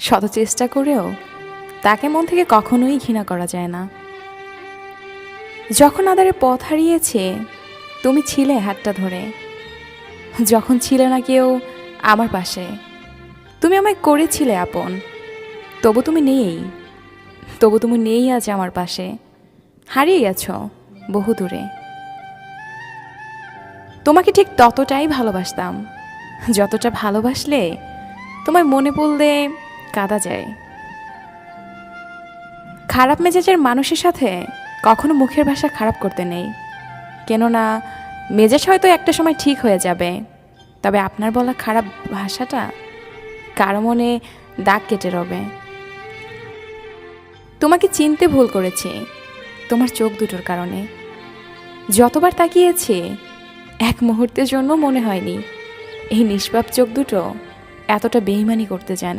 শত চেষ্টা করেও তাকে মন থেকে কখনোই ঘৃণা করা যায় না। যখন আদারে পথ হারিয়েছে, তুমি ছিলে হাতটা ধরে। যখন ছিলে না কেউ আমার পাশে, তুমি আমায় করেছিলে আপন। তবু তুমি নেই, তবু তুমি নেই আজ আমার পাশে। হারিয়ে গেছো বহু দূরে। তোমাকে ঠিক ততটাই ভালোবাসতাম, যতটা ভালোবাসলে তোমায় মনে পড়লে কাদা যায়। খারাপ মেজাজের মানুষের সাথে কখনো মুখের ভাষা খারাপ করতে নেই। কেননা, মেজাজ হয়তো একটা সময় ঠিক হয়ে যাবে, তবে আপনার বলা খারাপ ভাষাটা কারও মনে দাগ কেটে রবে? তোমাকে চিনতে ভুল করেছি, তোমার চোখ দুটোর কারণে। যতবার তাকিয়েছি, এক মুহূর্তের জন্য মনে হয়নি, এই নিষ্পাপ চোখ দুটো এতটা বেইমানি করতে চান